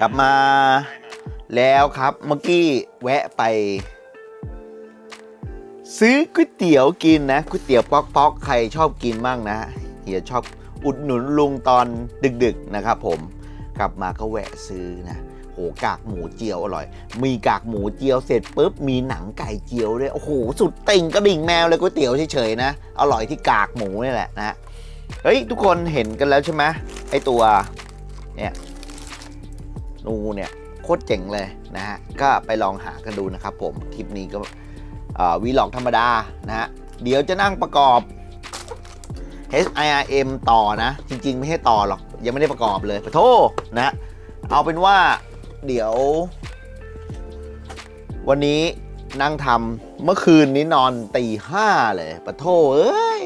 กลับมาแล้วครับเมื่อกี้แวะไป ซื้อก๋วยเตี๋ยวกินนะก๋วยเตี๋ยวป๊อกป๊อกใครชอบกินบ้างนะเฮียชอบอุดหนุนลุงตอนดึกๆนะครับผมกลับมาก็แวะซื้อนะโหกากหมูเจียวอร่อย มีกากหมูเจียวเสร็จปุ๊บมีหนังไก่เจียวด้วยโอ้โหสุดติ่งกระดิ่งแมวเลยก๋วยเตี๋ยวเฉยๆนะอร่อยที่กากหมูนี่แหละนะเฮ้ยทุกคนเห็นกันแล้วใช่ไหมไอตัวเนี่ย นูเนี่ยโคตรเจ๋งเลยนะฮะก็ไปลองหากันดูนะครับผมคลิปนี้ก็วีล็อกธรรมดานะฮะเดี๋ยวจะนั่งประกอบ HIRM ต่อนะ จริง ๆ ไม่ให้ต่อหรอก ยังไม่ได้ประกอบเลยปะโทษนะ เอาเป็นว่าเดี๋ยว วันนี้นั่งทำเมื่อคืนนี้นอนตีห้าเลยปะโทเอ้ย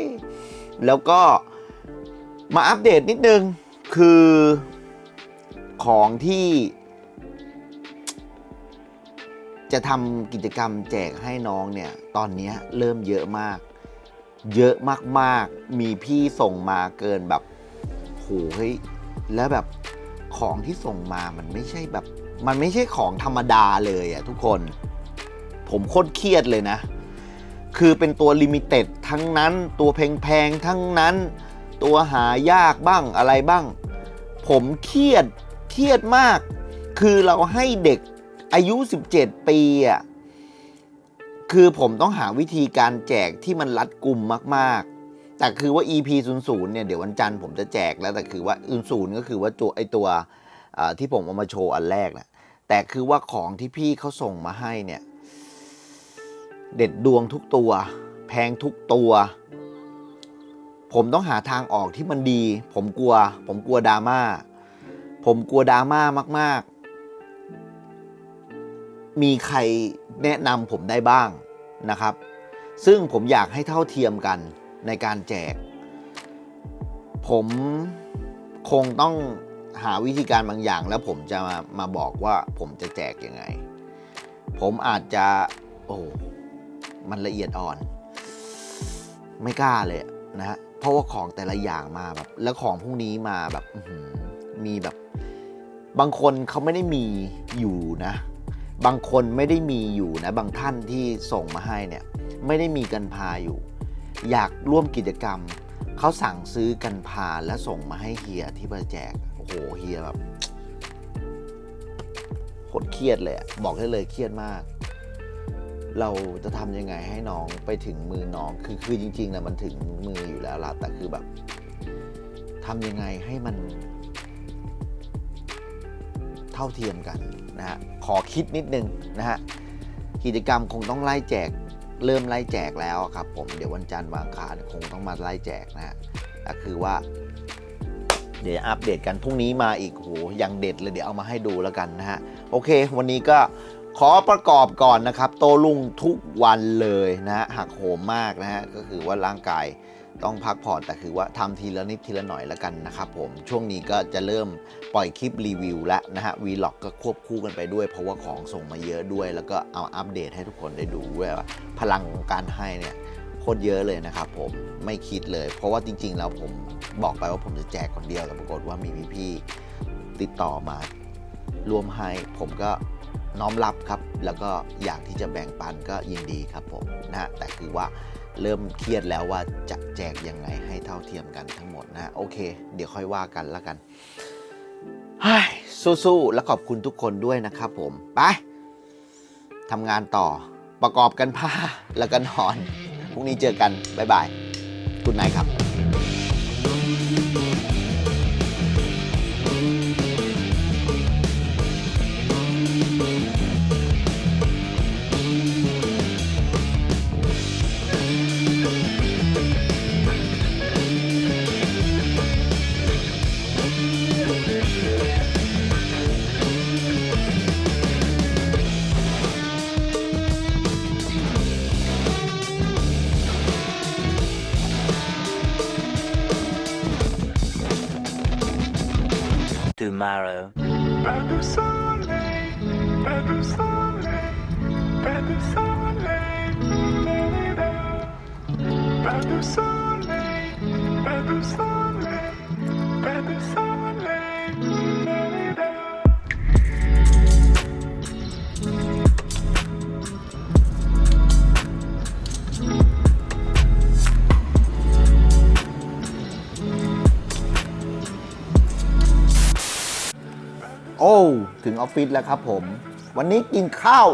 แล้วก็มาอัปเดตนิดนึง คือ ของที่จะทำกิจกรรมแจกให้น้องเนี่ย ตอนนี้เริ่มเยอะมาก เยอะมากๆ มีพี่ส่งมาเกินแบบโหเฮ้ยแล้วแบบของที่ส่งมามันไม่ใช่แบบ มันไม่ใช่ของธรรมดาเลยอะทุกคน ผมโคตรเครียดเลยนะ คือเป็นตัวลิมิเต็ดทั้งนั้น ตัวแพงๆทั้งนั้น ตัวหายากบ้างอะไรบ้าง ผมเครียด เครียดมาก คือเราให้เด็กอายุ 17 ปีอะคือผมต้องหาวิธีการแจกที่มันรัดกุมมากๆ แต่คือว่า EP 0 0เนี่ยเดี๋ยววันจันทร์ผมจะแจกแล้วแต่คือว่า0 0ก็คือว่าตัวไอตัวที่ผมเอามาโชว์อันแรกนะแต่คือว่าของที่พี่เขาส่งมาให้เนี่ย เด็ดดวงทุกตัว แพงทุกตัว ผมต้องหาทางออกที่มันดี ผมกลัว ผมกลัวดราม่า ผมกลัวดราม่ามาก ๆ มีใครแนะนำผมได้บ้างนะครับ ซึ่งผมอยากให้เท่าเทียมกันในการแจก ผมคงต้องหาวิธีการบางอย่าง แล้วผมจะมามาบอกว่าผมจะแจกยังไง ผมอาจจะ โอ้มันละเอียดอ่อน ไม่กล้าเลยนะเพราะว่าของแต่ละอย่างมาแบบ แล้วของพวกนี้มาแบบมีแบบ บางคนเขาไม่ได้มีอยู่นะ บางคนไม่ได้มีอยู่นะ บางท่านที่ส่งมาให้เนี่ยไม่ได้มีกันพาอยู่ อยากร่วมกิจกรรม เขาสั่งซื้อกันพาแล้วส่งมาให้เฮียที่มาแจก โอ้โหเฮียแบบโคตรเครียดเลยบอกได้เลยเครียดมาก เราจะทำยังไงให้น้องไปถึงมือน้องคือคือจริงๆนะมันถึงมืออยู่แล้วล่ะแต่คือแบบทำยังไงให้มัน ท่าเทียมกันนะฮะขอคิดนิดนึงนะฮะกิจกรรมคงต้องไล่แจก เริ่มไล่แจกแล้วครับผมเดี๋ยววันจันทร์วางคารคงต้องมาไล่แจกนะฮะก็คือว่า เดี๋ยวอัปเดตกันพรุ่งนี้มาอีกโหยังเด็ดเลยเดี๋ยวเอามาให้ดูแล้วกันนะฮะโอเค วันนี้ก็ขอประกอบก่อนนะครับ โตลุงทุกวันเลยนะฮะหักโหมมากนะฮะก็คือว่าร่างกาย ต้องพักผ่อนแต่คือว่าทำทีละนิดทีละหน่อยแล้วกันนะครับผมช่วงนี้ก็จะเริ่มปล่อยคลิปรีวิวแล้วนะฮะวีล็อกก็ควบคู่กันไปด้วย เพราะว่าของส่งมาเยอะด้วย แล้วก็เอาอัปเดตให้ทุกคนได้ดูด้วยว่าพลังการให้เนี่ยโคตรเยอะเลยนะครับผมไม่คิดเลย เพราะว่าจริง ๆ แล้วผมบอกไปว่าผมจะแจกคนเดียวแต่ปรากฏว่ามีพี่ๆติดต่อมาร่วมให้ผมก็น้อมรับครับ แล้วก็อยากที่จะแบ่งปันก็ยินดีครับผมนะฮะแต่คือว่า เริ่มเครียดแล้วว่าจะแจกยังไงให้เท่าเทียมกันทั้งหมดนะโอเค เดี๋ยวค่อยว่ากันแล้วกันเฮ้ยสู้ๆแล้วขอบคุณทุกคนด้วยนะครับผมไปทำงานต่อประกอบกันผ้าแล้วก็นอนพรุ่งนี้เจอกันบ๊ายบายคุณนายครับ tomorrow. Pas de soleil, pas de soleil, ออฟฟิศแล้วครับผม วันนี้กินข้าว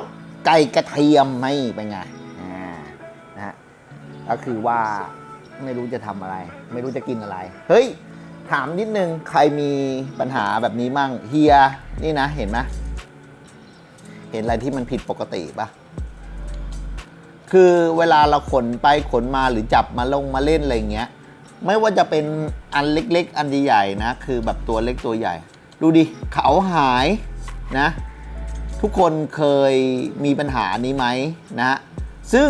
ไก่กระเทียมไหมเป็นไงอ่านะฮะก็คือว่าไม่รู้จะทำอะไร ไม่รู้จะกินอะไร เฮ้ย ถามนิดนึง ใครมีปัญหาแบบนี้มั่งเฮีย นี่นะ เห็นไหมเห็นอะไรที่มันผิดปกติปะคือเวลาเราขนไปขนมาหรือจับมาลงมาเล่นอะไรเงี้ย ไม่ว่าจะเป็นอันเล็ก ๆ อันใหญ่ๆนะ คือแบบตัวเล็กตัวใหญ่ ดูดิ เขาหาย นะ ทุกคนเคยมีปัญหานี้ไหมนะ ซึ่ง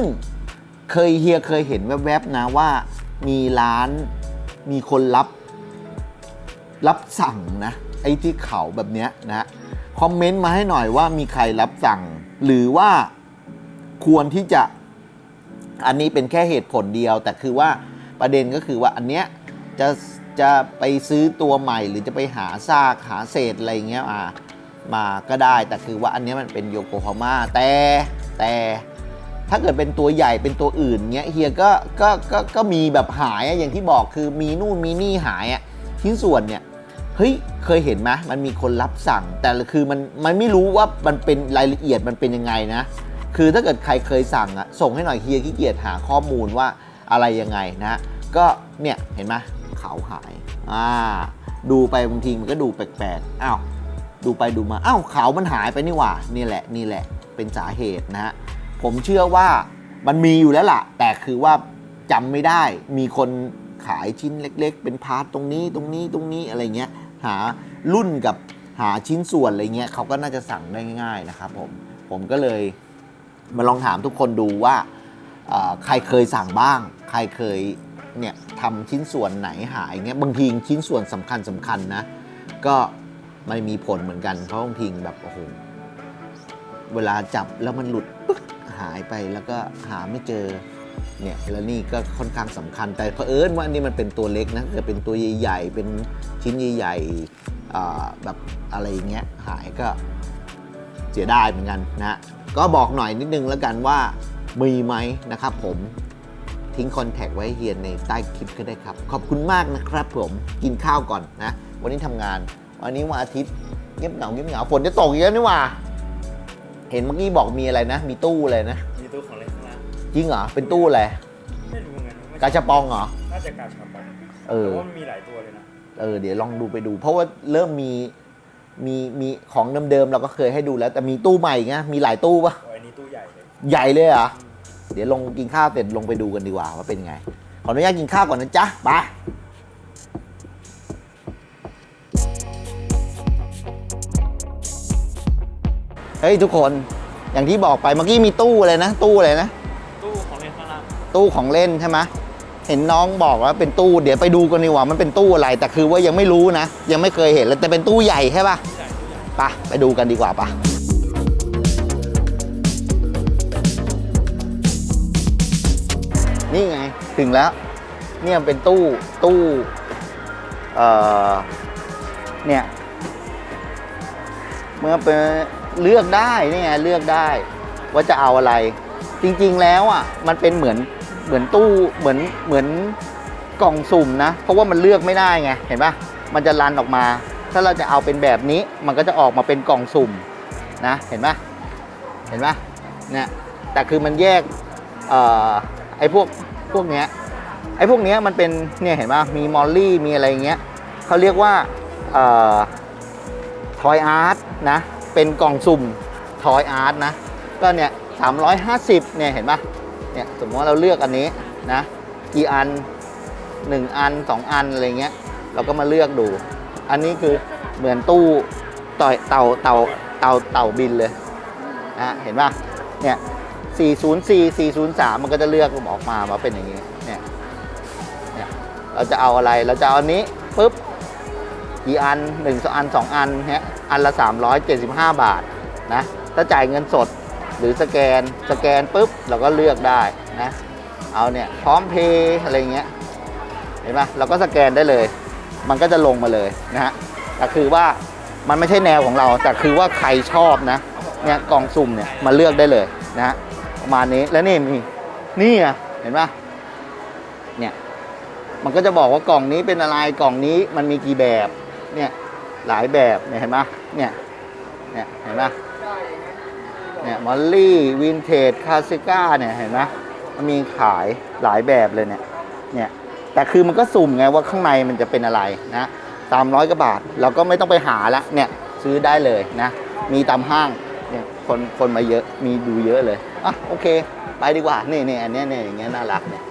เคยเฮียเคยเห็นแวบๆนะว่ามีร้านมีคนรับรับสั่งนะ ไอ้ที่เขาแบบเนี้ยนะคอมเมนต์มาให้หน่อยว่ามีใครรับสั่ง หรือว่าควรที่จะอันนี้เป็นแค่เหตุผลเดียว แต่คือว่าประเด็นก็คือว่าอันเนี้ยจะจะไปซื้อตัวใหม่ หรือจะไปหาซากหาเศษอะไรเงี้ยมา มาก็ได้ แต่คือว่าอันนี้มันเป็นโยโกฮาม่าแต่แต่ถ้าเกิดเป็นตัวใหญ่เป็นตัวอื่นเงี้ยเฮียก็ก็ก็ก็มีแบบหายอะอย่างที่บอกคือมีนู่นมีนี่หายอะชิ้นส่วนเนี่ยเฮ้ยเคยเห็นไหมมันมีคนรับสั่ง แต่คือมันมันไม่รู้ว่ามันเป็นรายละเอียดมันเป็นยังไงนะ คือถ้าเกิดใครเคยสั่งอะส่งให้หน่อยเฮียขี้เกียจหาข้อมูลว่าอะไรยังไงนะ ก็เนี่ยเห็นไหมเขาหายอ่าดูไปบางทีมันก็ดูแปลกๆอ้าว ดูไปดูมา อ้าวเขามันหายไปนี่หว่า นี่แหละนี่แหละเป็นสาเหตุนะฮะผมเชื่อว่ามันมีอยู่แล้วล่ะ แต่คือว่าจำไม่ได้มีคนขายชิ้นเล็ก ๆ เป็นพาร์ทตรงนี้ตรงนี้ตรงนี้อะไรเงี้ยหารุ่นกับหาชิ้นส่วนอะไรเงี้ยเขาก็น่าจะสั่งได้ง่ายๆนะครับผมผมก็เลยมาลองถามทุกคนดูว่าใครเคยสั่งบ้าง ใครเคยเนี่ยทำชิ้นส่วนไหนหายเงี้ยบางทีชิ้นส่วนสำคัญสำคัญนะ ก็ ไม่มีผลเหมือนกัน เพราะบางทีแบบโอ้โหเวลาจับแล้วมันหลุดปึ๊กหายไปแล้วก็หาไม่เจอเนี่ยแล้วนี่ก็ค่อนข้างสำคัญแต่เผอิญว่าอันนี้มันเป็นตัวเล็กนะถ้าเกิดเป็นตัวใหญ่ๆเป็นชิ้นใหญ่ๆแบบอะไรอย่างเงี้ยหายก็เสียดายเหมือนกันนะฮะก็บอกหน่อยนิดนึงแล้วกันว่ามีไหมนะครับผมทิ้งคอนแทคไว้ให้เฮียนในใต้คลิปก็ได้ครับ ขอบคุณมากนะครับผมกินข้าวก่อนนะ วันนี้ทำงาน วันนี้วันอาทิตย์เงียบเหงาเงียบเหงาฝนจะตกอีกแล้วนี่หว่า เห็นเมื่อกี้บอกมีอะไรนะ มีตู้อะไรนะ มีตู้ของเล่นข้างล่างจริงเหรอ เป็นตู้อะไรไม่รู้ไงไม่กาชาปองเหรอ น่าจะกาชาปองเออ แต่ว่ามันมีหลายตัวเลยนะ เออ เดี๋ยวลองดูไปดู เพราะว่าเริ่มมี มี มีของเดิมๆเราก็เคยให้ดูแล้ว แต่มีตู้ใหม่ไง มีหลายตู้ปะโอ้ยอันนี้ตู้ใหญ่เลย ใหญ่เลยเหรอ เดี๋ยวลงกินข้าวเสร็จลงไปดูกันดีกว่าว่าเป็นไง ขออนุญาตกินข้าวก่อนนะจ๊ะ ไป เฮ้ยทุกคนอย่างที่บอกไปเมื่อกี้มีตู้อะไรนะ ตู้อะไรนะ ตู้ของเล่นข้างล่างตู้ของเล่นใช่ไหมเห็นน้องบอกว่าเป็นตู้เดี๋ยวไปดูกันดีกว่ามันเป็นตู้อะไร แต่คือว่ายังไม่รู้นะ ยังไม่เคยเห็นเลยแต่เป็นตู้ใหญ่ใช่ปะใหญ่ตู้ใหญ่ไปะไปดูกันดีกว่าปะนี่ไงถึงแล้ว เนี่ยเป็นตู้ตู้เอ่อเนี่ยเมื่อเป็น เลือกได้นี่ไงเลือกได้ ว่าจะเอาอะไร จริงๆแล้วอะมันเป็นเหมือนเหมือนตู้เหมือนเหมือนกล่องสุ่มนะ เพราะว่ามันเลือกไม่ได้ไงเห็นปะมันจะรันออกมา ถ้าเราจะเอาเป็นแบบนี้มันก็จะออกมาเป็นกล่องสุ่มนะเห็นปะเห็นปะเนี่ยแต่คือมันแยกออไอ้พวกพวกเนี้ยไอ้พวกเนี้ยมันเป็นเนี่ยเห็นปะมีมอลลี่มีอะไรเงี้ยเขาเรียกว่าเอ่อทอยอาร์ตนะ เป็นกล่องสุ่มทอยอาร์ตนะ ก็เนี่ย350เนี่ยเห็นปะเนี่ยสมมติว่าเราเลือกอันนี้นะกี่อัน1อัน2อันอะไรเงี้ย เราก็มาเลือกดู อันนี้คือเหมือนตู้ต่อยเต่าเต่าเต่าเต่าบินเลยนะเห็นปะเนี่ย404 403 มันก็จะเลือกออกมาว่าเป็นอย่างนี้เนี่ยเนี่ยเราจะเอาอะไรเราจะเอาอันนี้ปุ๊บ กี่อัน1นึ่งอัน 2 อันเนี้ยอันละ 375 บาทนะถ้าจ่ายเงินสดหรือสแกนสแกนปุ๊บเราก็เลือกได้นะเอาเนี่ยพร้อมเพย์อะไรเงี้ยเห็นไหมเราก็สแกนได้เลย มันก็จะลงมาเลยนะฮะแต่คือว่ามันไม่ใช่แนวของเรา แต่คือว่าใครชอบนะเนี่ยกล่องสุ่มเนี่ยมาเลือกได้เลยนะฮะประมาณนี้แล้วนี่มีนี่อะเห็นปะเนี่ยมันก็จะบอกว่ากล่องนี้เป็นอะไรกล่องนี้มันมีกี่แบบ เนี่ยหลายแบบเนี่ยเห็นไหมเนี่ยเนี่ยเห็นไหมเนี่ยมอลลี่วินเทจคาสิก้าเนี่ยเห็นไหมมันมีขายหลายแบบเลยเนี่ยเนี่ยแต่คือมันก็สุ่มไงว่าข้างในมันจะเป็นอะไรนะตามร้อยกว่าบาท เราก็ไม่ต้องไปหาละเนี่ยซื้อได้เลยนะ มีตามห้างเนี่ยคนคนมาเยอะมีดูเยอะเลยอะโอเค ไปดีกว่านี่นี่อันนี้เนี่ยอย่างเงี้ยน่ารักเนี่ย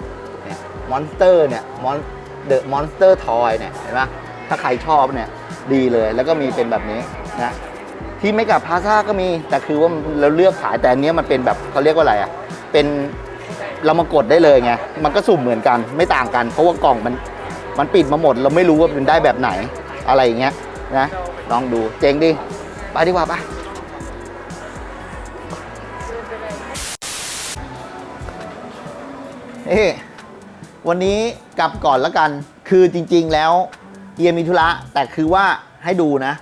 เนี่ยมอนสเตอร์เนี่ยมอนเดอะมอนสเตอร์ทอยเนี่ยเห็นปะ ถ้าใครชอบเนี่ยดีเลยแล้วก็มีเป็นแบบนี้นะที่ไม่กับพาซาก็มีแต่คือว่าเราเลือกขายแต่อันเนี้ยมันเป็นแบบเขาเรียกว่าอะไรอะเป็นเรามากดได้เลยไงมันก็สุ่มเหมือนกันไม่ต่างกัน เพราะว่ากล่องมันมันปิดมาหมด เราไม่รู้ว่าเป็นได้แบบไหนอะไรอย่างเงี้ยนะลองดูเจ๋งดิไปดีกว่าปะเอ้วันนี้กลับก่อนล้วกัน คือจริง ๆ แล้ว เฮียมีธุระแต่คือว่าให้ดูนะ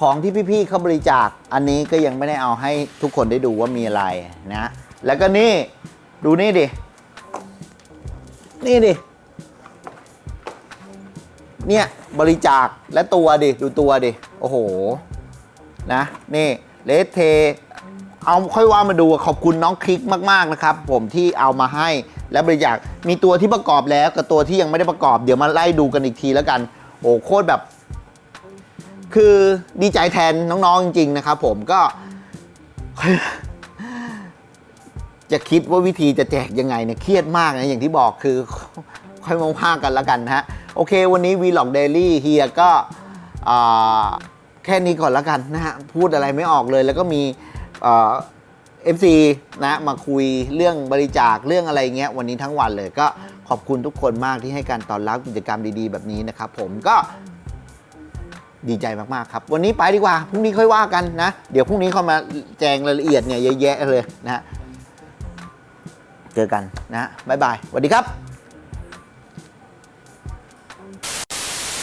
ของที่พี่ๆเขาบริจาคอันนี้ก็ยังไม่ได้เอาให้ทุกคนได้ดูว่ามีอะไรนะ แล้วก็นี่ดูนี่ดิ นี่ดิ เนี่ยบริจาคและตัวดิ ดูตัวดิ โอ้โห นะ นี่เลสเท เอาค่อยว่ามาดูขอบคุณน้องคลิกมาก ๆ นะครับ ผมที่เอามาให้และบริจาคมีตัวที่ประกอบแล้วกับตัวที่ยังไม่ได้ประกอบ เดี๋ยวมาไล่ดูกันอีกทีแล้วกัน โอ้โคตรแบบ คือดีใจแทนน้องๆจริงๆนะครับผมก็ จะคิดว่าวิธีจะแจกยังไงเนี่ยเครียดมากนะอย่างที่บอกคือ ค่อยมาว่ากันแล้วกันนะฮะ โอเค วันนี้ Vlog Daily เฮียก็แค่นี้ก่อนแล้วกันนะฮะ พูดอะไรไม่ออกเลย แล้วก็มีเอฟซีนะมาคุยเรื่องบริจาคเรื่องอะไรเงี้ยวันนี้ทั้งวันเลยก็ ขอบคุณทุกคนมากที่ให้การต้อนรับกิจกรรมดีๆ แบบนี้นะครับผมก็ดีใจมากๆครับ วันนี้ไปดีกว่าพรุ่งนี้ค่อยว่ากันนะ เดี๋ยวพรุ่งนี้เขามาแจงรายละเอียดเนี่ยเยอะแยะเลยนะฮะเจอกันนะฮะบ๊ายบายสวัสดีครับ